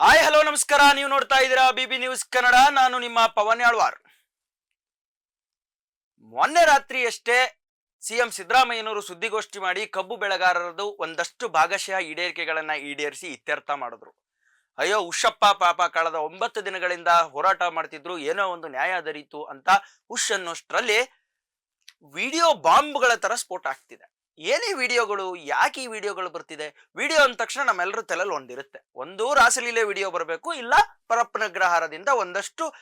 Hi, hello, ನಮಸ್ಕಾರ. ನೀವು ನೋಡ್ತಾ ಇದ್ದೀರಾ ಬಿಬಿ ನ್ಯೂಸ್ ಕನ್ನಡ. ನಾನು ನಿಮ್ಮ ಪವನ್ ಯಾಳ್ವಾರ್. ಮೊನ್ನೆ ರಾತ್ರಿಯಷ್ಟೇ ಸಿಎಂ ಸಿದ್ದರಾಮಯ್ಯನವರು ಸುದ್ದಿಗೋಷ್ಠಿ ಮಾಡಿ ಕಬ್ಬು ಬೆಳೆಗಾರರದು ಒಂದಷ್ಟು ಭಾಗಶಃ ಈಡೇರಿಕೆಗಳನ್ನ ಈಡೇರಿಸಿ ಇತ್ಯರ್ಥ ಮಾಡಿದ್ರು. ಅಯ್ಯೋ, ಉಷಪ್ಪ ಪಾಪ ಕಳೆದ ಒಂಬತ್ತು ದಿನಗಳಿಂದ ಹೋರಾಟ ಮಾಡ್ತಿದ್ರು, ಏನೋ ಒಂದು ನ್ಯಾಯ ದೊರೀತು ಅಂತ ಉಷ್ ಅನ್ನೋಷ್ಟರಲ್ಲಿ ವಿಡಿಯೋ ಬಾಂಬ್ಗಳ ತರ ಸ್ಫೋಟ ಆಗ್ತಿದೆ. ಏನೇ ವಿಡಿಯೋಗಳು? ಯಾಕೆ ಈ ವಿಡಿಯೋಗಳು ಬರ್ತಿದೆ? ವಿಡಿಯೋ ಅಂದ ತಕ್ಷಣ ನಮ್ಮೆಲ್ಲರ ತಲೆಯಲ್ಲಿ ಒಂದಿರುತ್ತೆ. ಒಂದು ರಾಸಲೀಲೆ ವಿಡಿಯೋ ಬರಬೇಕು, ಇಲ್ಲ ಪರಪ್ಪನಗ್ರಹಾರದಿಂದ ಒಂದಷ್ಟು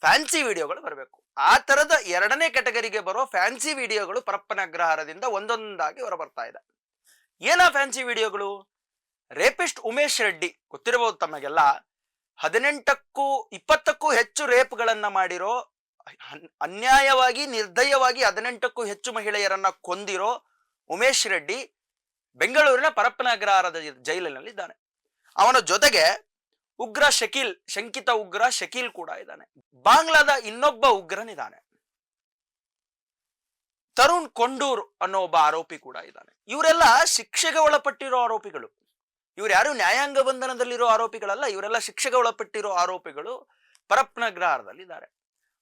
ಫ್ಯಾನ್ಸಿ ವಿಡಿಯೋಗಳು ಬರಬೇಕು. ಆ ತರದ ಎರಡನೇ ಕೆಟಗರಿಗೆ ಬರೋ ಫ್ಯಾನ್ಸಿ ವಿಡಿಯೋಗಳು ಪರಪ್ಪನಗ್ರಹಾರದಿಂದ ಒಂದೊಂದಾಗಿ ಹೊರ ಬರ್ತಾ ಇದೆ. ಏನ ಫ್ಯಾನ್ಸಿ ವಿಡಿಯೋಗಳು? ರೇಪಿಸ್ಟ್ ಉಮೇಶ್ ರೆಡ್ಡಿ ಗೊತ್ತಿರಬಹುದು ತಮಗೆಲ್ಲ ಹದಿನೆಂಟಕ್ಕೂ ಇಪ್ಪತ್ತಕ್ಕೂ ಹೆಚ್ಚು ರೇಪ್ಗಳನ್ನ ಮಾಡಿರೋ, ಅನ್- ಅನ್ಯಾಯವಾಗಿ, ನಿರ್ದಯವಾಗಿ ಹದಿನೆಂಟಕ್ಕೂ ಹೆಚ್ಚು ಮಹಿಳೆಯರನ್ನ ಕೊಂದಿರೋ ಉಮೇಶ್ ರೆಡ್ಡಿ ಬೆಂಗಳೂರಿನ ಪರಪ್ಪನಗ್ರಹಾರದ ಜೈಲಿನಲ್ಲಿದ್ದಾನೆ. ಅವನ ಜೊತೆಗೆ ಉಗ್ರ ಶಕೀಲ್, ಶಂಕಿತ ಉಗ್ರ ಶಕೀಲ್ ಕೂಡ ಇದ್ದಾನೆ. ಬಾಂಗ್ಲಾದ ಇನ್ನೊಬ್ಬ ಉಗ್ರನಿದ್ದಾನೆ. ತರುಣ್ ಕೊಂಡೂರ್ ಅನ್ನೋ ಒಬ್ಬ ಆರೋಪಿ ಕೂಡ ಇದ್ದಾನೆ. ಇವರೆಲ್ಲ ಶಿಕ್ಷೆಗೆ ಒಳಪಟ್ಟಿರೋ ಆರೋಪಿಗಳು. ಇವ್ರು ಯಾರು ನ್ಯಾಯಾಂಗ ಬಂಧನದಲ್ಲಿರೋ ಆರೋಪಿಗಳಲ್ಲ, ಇವರೆಲ್ಲ ಶಿಕ್ಷೆಗೆ ಒಳಪಟ್ಟಿರೋ ಆರೋಪಿಗಳು ಪರಪ್ಪನಗ್ರಹಾರದಲ್ಲಿದ್ದಾರೆ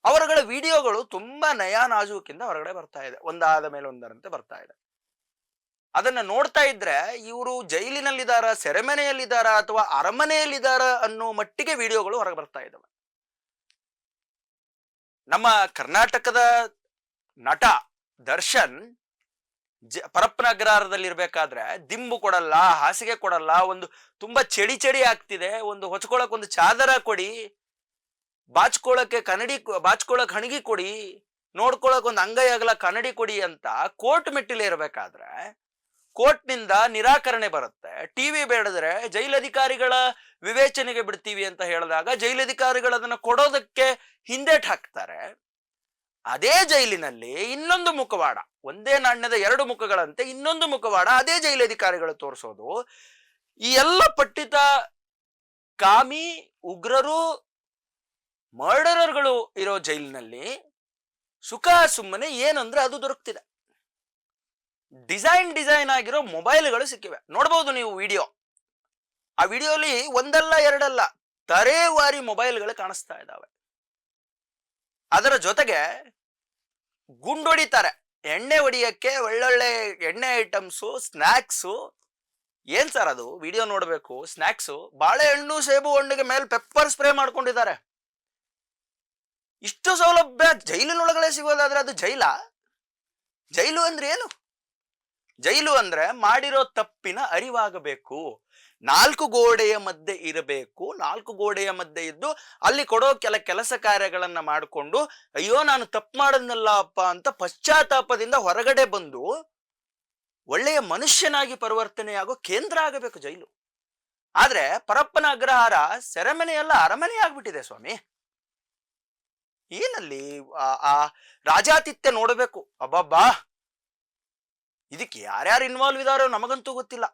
ಅವರುಗಳ ವಿಡಿಯೋಗಳು ತುಂಬಾ ನಯಾ ನಾಜೂಕಿಂದ ಹೊರಗಡೆ ಬರ್ತಾ ಇದೆ. ಒಂದಾದ ಮೇಲೆ ಒಂದರಂತೆ ಬರ್ತಾ ಇದೆ. ಅದನ್ನ ನೋಡ್ತಾ ಇದ್ರೆ ಇವರು ಜೈಲಿನಲ್ಲಿದ್ದಾರ ಸೆರೆಮನೆಯಲ್ಲಿದ್ದಾರ ಅಥವಾ ಅರಮನೆಯಲ್ಲಿದ್ದಾರ ಅನ್ನೋ ಮಟ್ಟಿಗೆ ವಿಡಿಯೋಗಳು ಹೊರಗೆ ಬರ್ತಾ ಇದ್ದಾವೆ ನಮ್ಮ ಕರ್ನಾಟಕದ ನಟ, ದರ್ಶನ್, ಜ ಪರಪ್ಪನಗ್ರಹಾರದಲ್ಲಿರ್ಬೇಕಾದ್ರೆ ದಿಂಬು ಕೊಡಲ್ಲ, ಹಾಸಿಗೆ ಕೊಡಲ್ಲ, ಒಂದು ತುಂಬಾ ಚಳಿ ಚಳಿ ಆಗ್ತಿದೆ, ಒಂದು ಹೊಚ್ಕೊಳಕ್ ಒಂದು ಚಾದರ ಕೊಡಿ, ಬಾಚ್ಕೊಳಕ್ಕೆ ಕನ್ನಡಿ ಬಾಚ್ಕೊಳಕ್ ಹಣಗಿ ಕೊಡಿ, ನೋಡ್ಕೊಳಕ್ ಒಂದು ಅಂಗೈ ಆಗಲ ಕನ್ನಡಿ ಕೊಡಿ ಅಂತ ಕೋರ್ಟ್ ಮೆಟ್ಟಿಲೇ ಇರಬೇಕಾದ್ರೆ ಕೋರ್ಟ್ನಿಂದ ನಿರಾಕರಣೆ ಬರುತ್ತೆ. ಟಿವಿ ಬೇಡದ್ರೆ ಜೈಲಧಿಕಾರಿಗಳ ವಿವೇಚನೆಗೆ ಬಿಡ್ತೀವಿ ಅಂತ ಹೇಳಿದಾಗ ಜೈಲಧಿಕಾರಿಗಳು ಅದನ್ನು ಕೊಡೋದಕ್ಕೆ ಹಿಂದೇಟ್ ಹಾಕ್ತಾರೆ. ಅದೇ ಜೈಲಿನಲ್ಲಿ ಇನ್ನೊಂದು ಮುಖವಾಡ, ಒಂದೇ ನಾಣ್ಯದ ಎರಡು ಮುಖಗಳಂತೆ ಇನ್ನೊಂದು ಮುಖವಾಡ ಅದೇ ಜೈಲಧಿಕಾರಿಗಳು ತೋರಿಸೋದು. ಈ ಎಲ್ಲ ಪಟ್ಟಿತ ಕಾಮಿ, ಉಗ್ರರು ಮರ್ಡರರ್ಗಳು ಇರೋ ಜೈಲಿನಲ್ಲಿ ಸುಖ ಸುಮ್ಮನೆ ಏನಂದ್ರೆ ಅದು ದೊರಕ್ತಿದೆ. ಡಿಸೈನ್ ಡಿಸೈನ್ ಆಗಿರೋ ಮೊಬೈಲ್ಗಳು ಸಿಕ್ಕಿವೆ. ನೋಡ್ಬೋದು ನೀವು ವಿಡಿಯೋ. ಆ ವಿಡಿಯೋಲಿ ಒಂದಲ್ಲ, ಎರಡಲ್ಲ ತರೇವಾರಿ ಮೊಬೈಲ್ಗಳು ಕಾಣಿಸ್ತಾ ಇದ್ದಾವೆ ಅದರ ಜೊತೆಗೆ ಗುಂಡೊಡಿತಾರೆ ಎಣ್ಣೆ ಹೊಡಿಯಕ್ಕೆ ಒಳ್ಳೊಳ್ಳೆ ಎಣ್ಣೆ ಐಟಮ್ಸು ಸ್ನ್ಯಾಕ್ಸು ಏನ್ ಸರ್ ಅದು? ವಿಡಿಯೋ ನೋಡಬೇಕು ಸ್ನ್ಯಾಕ್ಸು ಬಾಳೆಹಣ್ಣು, ಸೇಬು ಹಣ್ಣಿಗೆ ಮೇಲೆ ಪೆಪ್ಪರ್ ಸ್ಪ್ರೇ ಮಾಡ್ಕೊಂಡಿದ್ದಾರೆ. ಇಷ್ಟು ಸೌಲಭ್ಯ ಜೈಲಿನೊಳಗಡೆ ಸಿಗೋದಾದ್ರೆ ಅದು ಜೈಲ? ಜೈಲು ಅಂದ್ರೆ ಏನು? ಜೈಲು ಅಂದ್ರೆ ಮಾಡಿರೋ ತಪ್ಪಿನ ಅರಿವಾಗಬೇಕು. ನಾಲ್ಕು ಗೋಡೆಯ ಮಧ್ಯೆ ಇರಬೇಕು. ನಾಲ್ಕು ಗೋಡೆಯ ಮಧ್ಯೆ ಇದ್ದು ಅಲ್ಲಿ ಕೊಡೋ ಕೆಲ ಕೆಲಸ ಕಾರ್ಯಗಳನ್ನ ಮಾಡಿಕೊಂಡು, ಅಯ್ಯೋ, ನಾನು ತಪ್ಪು ಮಾಡದ್ನಲ್ಲ ಅಪ್ಪ ಅಂತ ಪಶ್ಚಾತ್ತಾಪದಿಂದ ಹೊರಗಡೆ ಬಂದು ಒಳ್ಳೆಯ ಮನುಷ್ಯನಾಗಿ ಪರಿವರ್ತನೆಯಾಗೋ ಕೇಂದ್ರ ಆಗಬೇಕು ಜೈಲು. ಆದ್ರೆ ಪರಪ್ಪನ ಅಗ್ರಹಾರ ಸೆರೆಮನೆಯೆಲ್ಲ ಅರಮನೆ ಆಗ್ಬಿಟ್ಟಿದೆ ಸ್ವಾಮಿ. ಏನಲ್ಲಿ ಆ- ರಾಜಾತಿಥ್ಯ ನೋಡಬೇಕು. ಅಬ್ಬಬ್ಬಾ! ಇದಕ್ಕೆ ಯಾರ್ಯಾರು ಇನ್ವಾಲ್ವ್ ಇದಾರೋ ನಮಗಂತೂ ಗೊತ್ತಿಲ್ಲ.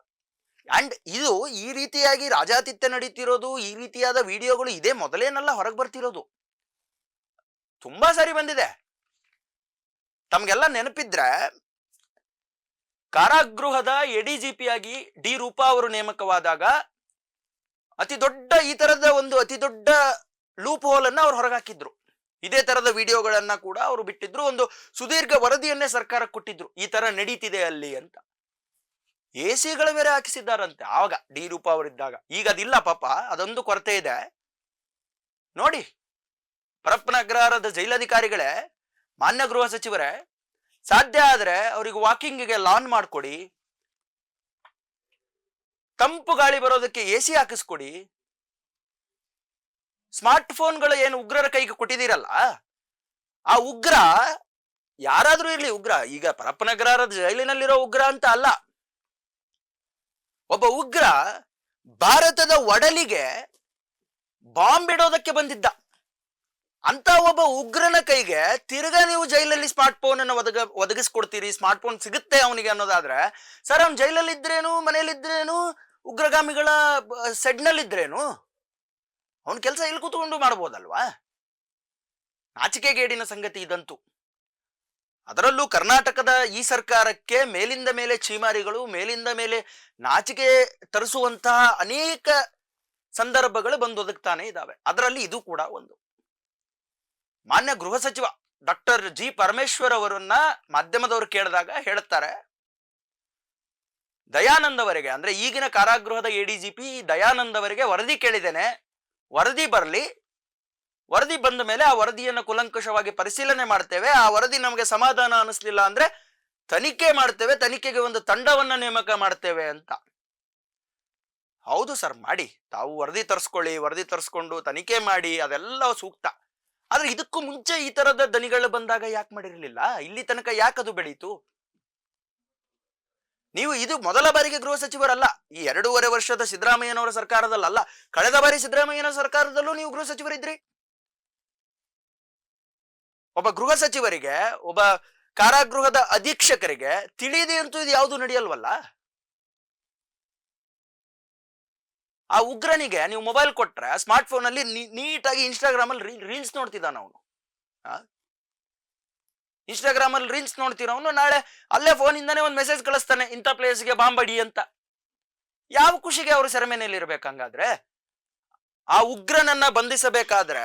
ಅಂಡ್ ಇದು ಈ ರೀತಿಯಾಗಿ ರಾಜಾತಿಥ್ಯ ನಡೀತಿರೋದು, ಈ ರೀತಿಯಾದ ವಿಡಿಯೋಗಳು ಇದೇ ಮೊದಲೇನೆಲ್ಲ ಹೊರಗೆ ಬರ್ತಿರೋದು. ತುಂಬಾ ಸಾರಿ ಬಂದಿದೆ. ತಮ್ಗೆಲ್ಲ ನೆನಪಿದ್ರೆ ಕಾರಾಗೃಹದ ಎಡಿಜಿಪಿ ಆಗಿ ಡಿ ರೂಪಾ ಅವರು ನೇಮಕವಾದಾಗ ಅತಿ ದೊಡ್ಡ ಈ ತರದ ಒಂದು ಅತಿ ದೊಡ್ಡ ಲೂಪ್ ಹೋಲ್ ಅನ್ನ ಅವ್ರು ಹೊರಗಾಕಿದ್ರು ಇದೇ ತರದ ವಿಡಿಯೋಗಳನ್ನ ಕೂಡ ಅವರು ಬಿಟ್ಟಿದ್ರು. ಒಂದು ಸುದೀರ್ಘ ವರದಿಯನ್ನೇ ಸರ್ಕಾರ ಕೊಟ್ಟಿದ್ರು. ಈ ತರ ನಡೀತಿದೆ ಅಲ್ಲಿ ಅಂತ. ಎ ಸಿಗಳ ಮೇಲೆ ಹಾಕಿಸಿದ್ದಾರಂತೆ. ಆವಾಗ ಡಿ ರೂಪ ಅವರಿದ್ದಾಗ. ಈಗ ಅದಿಲ್ಲ ಪಾಪ. ಅದೊಂದು ಕೊರತೆ ಇದೆ. ನೋಡಿ, ಪರಪ್ಪನಗ್ರಹಾರದ ಜೈಲಾಧಿಕಾರಿಗಳೇ, ಮಾನ್ಯ ಗೃಹ ಸಚಿವರೇ, ಸಾಧ್ಯ ಆದ್ರೆ ಅವ್ರಿಗೆ ವಾಕಿಂಗ್ಗೆ ಲಾನ್ ಮಾಡ್ಕೊಡಿ. ತಂಪು ಗಾಳಿ ಬರೋದಕ್ಕೆ ಎ ಸಿ ಹಾಕಿಸ್ಕೊಡಿ. ಸ್ಮಾರ್ಟ್ ಫೋನ್ಗಳು ಏನು ಉಗ್ರರ ಕೈಗೆ ಕೊಟ್ಟಿದ್ದೀರಲ್ಲ, ಆ ಉಗ್ರ ಯಾರಾದ್ರೂ ಇರ್ಲಿ, ಉಗ್ರ. ಈಗ ಪರಪ್ಪನಗರದ ಜೈಲಿನಲ್ಲಿರೋ ಉಗ್ರ ಅಂತ ಅಲ್ಲ. ಒಬ್ಬ ಉಗ್ರ ಭಾರತದ ಒಡಲಿಗೆ ಬಾಂಬ್ ಇಡೋದಕ್ಕೆ ಬಂದಿದ್ದ. ಅಂತ ಒಬ್ಬ ಉಗ್ರನ ಕೈಗೆ ತಿರ್ಗಾ ನೀವು ಜೈಲಲ್ಲಿ ಸ್ಮಾರ್ಟ್ ಫೋನ್ ಅನ್ನು ಒದಗ, ಒದಗಿಸ್ಕೊಡ್ತೀರಿ ಸ್ಮಾರ್ಟ್ ಫೋನ್ ಸಿಗುತ್ತೆ ಅವನಿಗೆ ಅನ್ನೋದಾದ್ರೆ, ಸರ್ ಅವ್ನು ಜೈಲಲ್ಲಿ ಇದ್ರೇನು ಮನೇಲಿದ್ರೇನು ಉಗ್ರಗಾಮಿಗಳ ಸೆಡ್ನಲ್ಲಿದ್ರೇನು? ಅವನ ಕೆಲಸ ಇಲ್ಲಿ ಕೂತ್ಕೊಂಡು ಮಾಡ್ಬೋದಲ್ವಾ? ನಾಚಿಕೆಗೇಡಿನ ಸಂಗತಿ ಇದಂತೂ. ಅದರಲ್ಲೂ ಕರ್ನಾಟಕದ ಈ ಸರ್ಕಾರಕ್ಕೆ ಮೇಲಿಂದ ಮೇಲೆ ಚೀಮಾರಿಗಳು ಮೇಲಿಂದ ಮೇಲೆ ನಾಚಿಕೆ ತರಿಸುವಂತಹ ಅನೇಕ ಸಂದರ್ಭಗಳು ಬಂದು ಒದಗ್ತಾನೆ ಇದಾವೆ. ಅದರಲ್ಲಿ ಇದು ಕೂಡ ಒಂದು. ಮಾನ್ಯ ಗೃಹ ಸಚಿವ ಡಾಕ್ಟರ್ ಜಿ ಪರಮೇಶ್ವರ್ ಅವರನ್ನ ಮಾಧ್ಯಮದವರು ಕೇಳಿದಾಗ ಹೇಳ್ತಾರೆ, ದಯಾನಂದ್ ಅವರಿಗೆ, ಅಂದ್ರೆ ಈಗಿನ ಕಾರಾಗೃಹದ ಎಡಿಜಿಪಿ ದಯಾನಂದ್ ಅವರಿಗೆ ವರದಿ ಕೇಳಿದ್ದೇನೆ. ವರದಿ ಬರಲಿ. ವರದಿ ಬಂದ ಮೇಲೆ ಆ ವರದಿಯನ್ನು ಕುಲಂಕುಷವಾಗಿ ಪರಿಶೀಲನೆ ಮಾಡ್ತೇವೆ. ಆ ವರದಿ ನಮಗೆ ಸಮಾಧಾನ ಅನಿಸ್ಲಿಲ್ಲ ಅಂದ್ರೆ ತನಿಖೆ ಮಾಡ್ತೇವೆ. ತನಿಖೆಗೆ ಒಂದು ತಂಡವನ್ನ ನೇಮಕ ಮಾಡ್ತೇವೆ ಅಂತ. ಹೌದು ಸರ್, ಮಾಡಿ. ತಾವು ವರದಿ ತರಿಸ್ಕೊಳ್ಳಿ, ವರದಿ ತರಿಸ್ಕೊಂಡು ತನಿಖೆ ಮಾಡಿ, ಅದೆಲ್ಲ ಸೂಕ್ತ. ಆದ್ರೆ ಇದಕ್ಕೂ ಮುಂಚೆ ಈ ತರದ ದನಿಗಳು ಬಂದಾಗ ಯಾಕೆ ಮಾಡಿರಲಿಲ್ಲ? ಇಲ್ಲಿ ತನಕ ಯಾಕೆ ಅದು ಬೆಳೀತು? ನೀವು ಇದು ಮೊದಲ ಬಾರಿಗೆ ಗೃಹ ಸಚಿವರಲ್ಲ, ಈ ಎರಡೂವರೆ ವರ್ಷದ ಸಿದ್ದರಾಮಯ್ಯನವರ ಸರ್ಕಾರದಲ್ಲ ಕಳೆದ ಬಾರಿ ಸಿದ್ದರಾಮಯ್ಯನ ಸರ್ಕಾರದಲ್ಲೂ ನೀವು ಗೃಹ ಸಚಿವರಿದ್ರಿ? ಒಬ್ಬ ಗೃಹ ಸಚಿವರಿಗೆ, ಒಬ್ಬ ಕಾರಾಗೃಹದ ಅಧೀಕ್ಷಕರಿಗೆ ತಿಳಿಯದೆ ಅಂತೂ ಇದು ಯಾವುದು ನಡೆಯಲ್ವಲ್ಲ? ಆ ಉಗ್ರನಿಗೆ ನೀವು ಮೊಬೈಲ್ ಕೊಟ್ರೆ ಸ್ಮಾರ್ಟ್ ಫೋನ್ ಅಲ್ಲಿ ನೀಟಾಗಿ ಇನ್ಸ್ಟಾಗ್ರಾಮ್ ಅಲ್ಲಿ ರೀಲ್ಸ್ ನೋಡ್ತಿದ್ದಾನ ಅವನು. ಇನ್ಸ್ಟಾಗ್ರಾಮ್ ಅಲ್ಲಿ ರೀಲ್ಸ್ ನೋಡ್ತಿರೋನು ನಾಳೆ ಅಲ್ಲೇ ಫೋನ್ ಇಂದಾನೆ ಒಂದು ಮೆಸೇಜ್ ಕಳಿಸ್ತಾನೆ, ಇಂಥ ಪ್ಲೇಸ್ಗೆ ಬಾಂಬಡಿ ಅಂತ. ಯಾವ ಖುಷಿಗೆ ಅವರು ಸೆರೆಮನೆಯಲ್ಲಿ ಇರ್ಬೇಕು ಹಂಗಾದ್ರೆ? ಆ ಉಗ್ರನನ್ನ ಬಂಧಿಸಬೇಕಾದ್ರೆ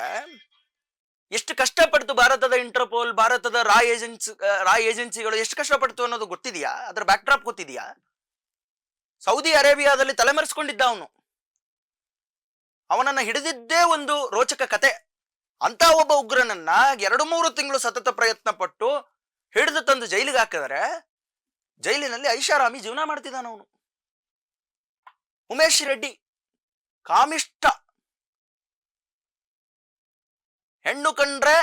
ಎಷ್ಟು ಕಷ್ಟಪಡ್ತು ಭಾರತದ ಇಂಟರ್ಪೋಲ್ ಭಾರತದ ರಾ ಏಜೆನ್ಸಿ ರಾ ಏಜೆನ್ಸಿಗಳು ಎಷ್ಟು ಕಷ್ಟಪಡ್ತು ಅನ್ನೋದು ಗೊತ್ತಿದೆಯಾ? ಅದ್ರ ಬ್ಯಾಕ್ಡ್ರಾಪ್ ಗೊತ್ತಿದೆಯಾ? ಸೌದಿ ಅರೇಬಿಯಾದಲ್ಲಿ ತಲೆಮರೆಸ್ಕೊಂಡಿದ್ದ ಅವನು. ಅವನನ್ನ ಹಿಡಿದಿದ್ದೇ ಒಂದು ರೋಚಕ ಕತೆ. ಅಂತ ಒಬ್ಬ ಉಗ್ರನನ್ನ ಎರಡು ಮೂರು ತಿಂಗಳು ಸತತ ಪ್ರಯತ್ನ ಪಟ್ಟು ಹಿಡಿದು ತಂದು ಜೈಲಿಗೆ ಹಾಕಿದರೆ ಜೈಲಿನಲ್ಲಿ ಐಷಾರಾಮಿ ಜೀವನ ಮಾಡ್ತಿದ್ದಾನ ಅವನು. ಉಮೇಶ್ ರೆಡ್ಡಿ, ಕಾಮಿಷ್ಟ. ಹೆಣ್ಣು ಕಂಡ್ರೆ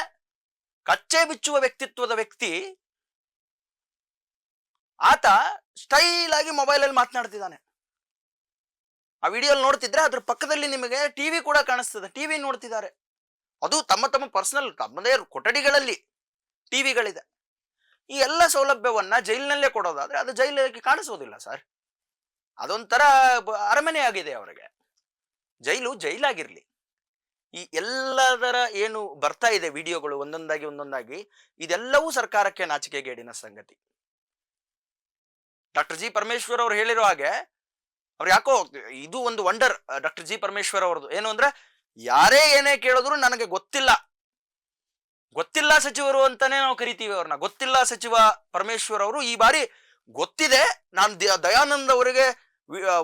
ಕಚ್ಚೆ ಬಿಚ್ಚುವ ವ್ಯಕ್ತಿತ್ವದ ವ್ಯಕ್ತಿ. ಆತ ಸ್ಟೈಲ್ ಆಗಿ ಮೊಬೈಲ್ ಅಲ್ಲಿ ಮಾತನಾಡ್ತಿದ್ದಾನೆ. ಆ ವಿಡಿಯೋಲ್ ನೋಡ್ತಿದ್ರೆ ಅದ್ರ ಪಕ್ಕದಲ್ಲಿ ನಿಮಗೆ ಟಿವಿ ಕೂಡ ಕಾಣಿಸ್ತದೆ. ಟಿವಿ ನೋಡ್ತಿದ್ದಾರೆ. ಅದು ತಮ್ಮ ತಮ್ಮ ಪರ್ಸನಲ್ ತಮ್ಮದೇ ಕೊಠಡಿಗಳಲ್ಲಿ ಟಿವಿಗಳಿದೆ. ಈ ಎಲ್ಲ ಸೌಲಭ್ಯವನ್ನ ಜೈಲಿನಲ್ಲೇ ಕೊಡೋದಾದ್ರೆ ಅದು ಜೈಲಿಗೆ ಕಾಣಿಸೋದಿಲ್ಲ ಸರ್ ಅದೊಂಥರ ಅರಮನೆ ಆಗಿದೆ ಅವರಿಗೆ. ಜೈಲು ಜೈಲಾಗಿರ್ಲಿ. ಈ ಎಲ್ಲದರ ಏನು ಬರ್ತಾ ಇದೆ ವಿಡಿಯೋಗಳು ಒಂದೊಂದಾಗಿ ಒಂದೊಂದಾಗಿ, ಇದೆಲ್ಲವೂ ಸರ್ಕಾರಕ್ಕೆ ನಾಚಿಕೆಗೇಡಿನ ಸಂಗತಿ. ಡಾಕ್ಟರ್ ಜಿ ಪರಮೇಶ್ವರ್ ಅವರು ಹೇಳಿರೋ ಹಾಗೆ, ಅವ್ರು ಯಾಕೋ ಇದು ಒಂದು ವಂಡರ್ ಡಾಕ್ಟರ್ ಜಿ ಪರಮೇಶ್ವರ್ ಅವ್ರದ್ದು. ಏನು ಅಂದ್ರೆ ಯಾರೇ ಏನೇ ಕೇಳಿದ್ರು ನನಗೆ ಗೊತ್ತಿಲ್ಲ. ಗೊತ್ತಿಲ್ಲ ಸಚಿವರು ಅಂತಾನೆ ನಾವು ಕರಿತೀವಿ ಅವ್ರನ್ನ. ಗೊತ್ತಿಲ್ಲ ಸಚಿವ ಪರಮೇಶ್ವರ್ ಅವರು ಈ ಬಾರಿ ಗೊತ್ತಿದೆ. ನಾನು ದಯಾನಂದ ಅವರಿಗೆ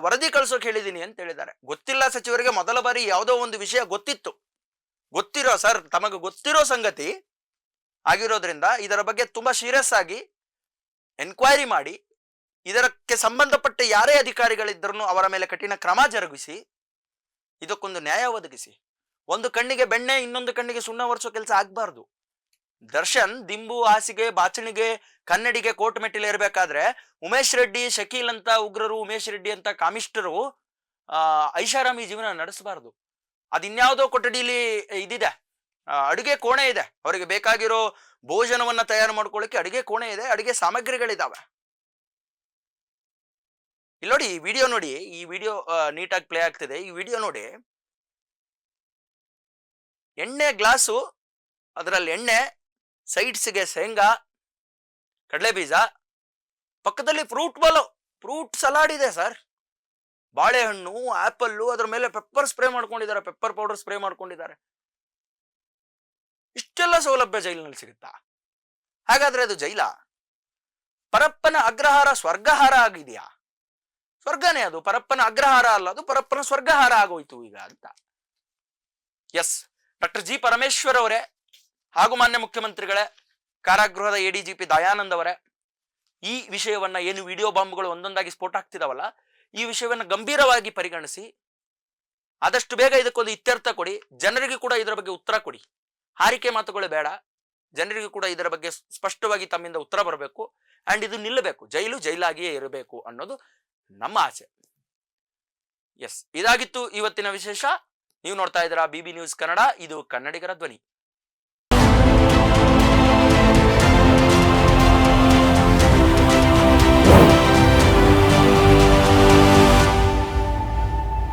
ವರದಿ ಕಳ್ಸೋಕೆ ಹೇಳಿದ್ದೀನಿ ಅಂತ ಹೇಳಿದ್ದಾರೆ. ಗೊತ್ತಿಲ್ಲ ಸಚಿವರಿಗೆ ಮೊದಲ ಬಾರಿ ಯಾವುದೋ ಒಂದು ವಿಷಯ ಗೊತ್ತಿತ್ತು. ಗೊತ್ತಿರೋ, ಸರ್, ತಮಗೆ ಗೊತ್ತಿರೋ ಸಂಗತಿ ಆಗಿರೋದ್ರಿಂದ ಇದರ ಬಗ್ಗೆ ತುಂಬಾ ಸೀರಿಯಸ್ ಆಗಿ ಎನ್ಕ್ವೈರಿ ಮಾಡಿ, ಇದಕ್ಕೆ ಸಂಬಂಧಪಟ್ಟ ಯಾರೇ ಅಧಿಕಾರಿಗಳಿದ್ದರೂ ಅವರ ಮೇಲೆ ಕಠಿಣ ಕ್ರಮ ಜರುಗಿಸಿ ಇದಕ್ಕೊಂದು ನ್ಯಾಯ ಒದಗಿಸಿ. ಒಂದು ಕಣ್ಣಿಗೆ ಬೆಣ್ಣೆ, ಇನ್ನೊಂದು ಕಣ್ಣಿಗೆ ಸುಣ್ಣ ಒರೆಸೋ ಕೆಲಸ ಆಗ್ಬಾರ್ದು. ದರ್ಶನ್ ದಿಂಬು, ಹಾಸಿಗೆ, ಬಾಚಣಿಗೆ, ಕನ್ನಡಿಗೆ ಕೋರ್ಟ್ ಮೆಟ್ಟಿಲು ಇರಬೇಕಾದ್ರೆ ಉಮೇಶ್ ರೆಡ್ಡಿ, ಶಕೀಲ್ ಅಂತ ಉಗ್ರರು, ಉಮೇಶ್ ರೆಡ್ಡಿ ಅಂತ ಕಾಮಿಷ್ಟರು, ಆ, ಐಷಾರಾಮಿ ಜೀವನ ನಡೆಸಬಾರ್ದು. ಅದಿನ್ಯಾವುದೋ ಕೊಠಡಿಲಿ ಇದಿದೆ. ಅಡುಗೆ ಕೋಣೆ ಇದೆ. ಅವರಿಗೆ ಬೇಕಾಗಿರೋ ಭೋಜನವನ್ನ ತಯಾರು ಮಾಡ್ಕೊಳ್ಳಿಕ್ಕೆ ಅಡುಗೆ ಕೋಣೆ ಇದೆ. ಅಡುಗೆ ಸಾಮಗ್ರಿಗಳಿದಾವೆ. ಇಲ್ಲಿ ನೋಡಿ ಈ ವಿಡಿಯೋ ನೋಡಿ, ಈ ವಿಡಿಯೋ ನೀಟಾಗಿ ಪ್ಲೇ ಆಗ್ತಿದೆ. ಈ ವಿಡಿಯೋ ನೋಡಿ. ಎಣ್ಣೆ ಗ್ಲಾಸು, ಅದರಲ್ಲಿ ಎಣ್ಣೆ, ಸೈಡ್ಸ್ಗೆ ಶೇಂಗಾ ಕಡಲೆ ಬೀಜ ಪಕ್ಕದಲ್ಲಿ ಫ್ರೂಟ್ ಬಾಲು ಫ್ರೂಟ್ ಸಲಾಡ್ ಇದೆ ಸರ್. ಬಾಳೆಹಣ್ಣು ಆ್ಯಪಲ್ಲು ಅದ್ರ ಮೇಲೆ ಪೆಪ್ಪರ್ ಸ್ಪ್ರೇ ಮಾಡ್ಕೊಂಡಿದ್ದಾರೆ. ಪೆಪ್ಪರ್ ಪೌಡರ್ ಸ್ಪ್ರೇ ಮಾಡ್ಕೊಂಡಿದ್ದಾರೆ. ಇಷ್ಟೆಲ್ಲ ಸೌಲಭ್ಯ ಜೈಲಿನಲ್ಲಿ ಸಿಗುತ್ತಾ? ಹಾಗಾದ್ರೆ ಅದು ಜೈಲ? ಪರಪ್ಪನ ಅಗ್ರಹಾರ, ಸ್ವರ್ಗಹಾರ ಆಗಿದೆಯಾ? ಸ್ವರ್ಗನೇ ಅದು. ಪರಪ್ಪನ ಅಗ್ರಹಾರ ಅಲ್ಲ ಅದು. ಪರಪ್ಪನ ಸ್ವರ್ಗಹಾರ ಆಗೋಯ್ತು ಈಗ ಅಂತ. ಎಸ್ ಡಾಕ್ಟರ್ ಜಿ ಪರಮೇಶ್ವರ್ ಅವರೇ ಹಾಗೂ ಮಾನ್ಯ ಮುಖ್ಯಮಂತ್ರಿಗಳೇ, ಕಾರಾಗೃಹದ ಎಡಿಜಿಪಿ ದಯಾನಂದ್ ಅವರೇ, ಈ ವಿಷಯವನ್ನ ಏನು ವಿಡಿಯೋ ಬಾಂಬ್ಗಳು ಒಂದೊಂದಾಗಿ ಸ್ಫೋಟ ಆಗ್ತಿದಾವಲ್ಲ, ಈ ವಿಷಯವನ್ನ ಗಂಭೀರವಾಗಿ ಪರಿಗಣಿಸಿ, ಆದಷ್ಟು ಬೇಗ ಇದಕ್ಕೊಂದು ಇತ್ಯರ್ಥ ಕೊಡಿ. ಜನರಿಗೆ ಕೂಡ ಇದರ ಬಗ್ಗೆ ಉತ್ತರ ಕೊಡಿ. ಹಾರಿಕೆ ಮಾತುಗಳು ಬೇಡ. ಜನರಿಗೂ ಕೂಡ ಇದರ ಬಗ್ಗೆ ಸ್ಪಷ್ಟವಾಗಿ ತಮ್ಮಿಂದ ಉತ್ತರ ಬರಬೇಕು. ಅಂಡ್ ಇದು ನಿಲ್ಲಬೇಕು. ಜೈಲು ಜೈಲಾಗಿಯೇ ಇರಬೇಕು ಅನ್ನೋದು ನಮ್ಮ ಆಸೆ. ಎಸ್ ಇದಾಗಿತ್ತು ಇವತ್ತಿನ ವಿಶೇಷ. ನೀವು ನೋಡ್ತಾ ಇದ್ದೀರಾ ಬಿಬಿ ನ್ಯೂಸ್ ಕನ್ನಡ, ಇದು ಕನ್ನಡಿಗರ ಧ್ವನಿ.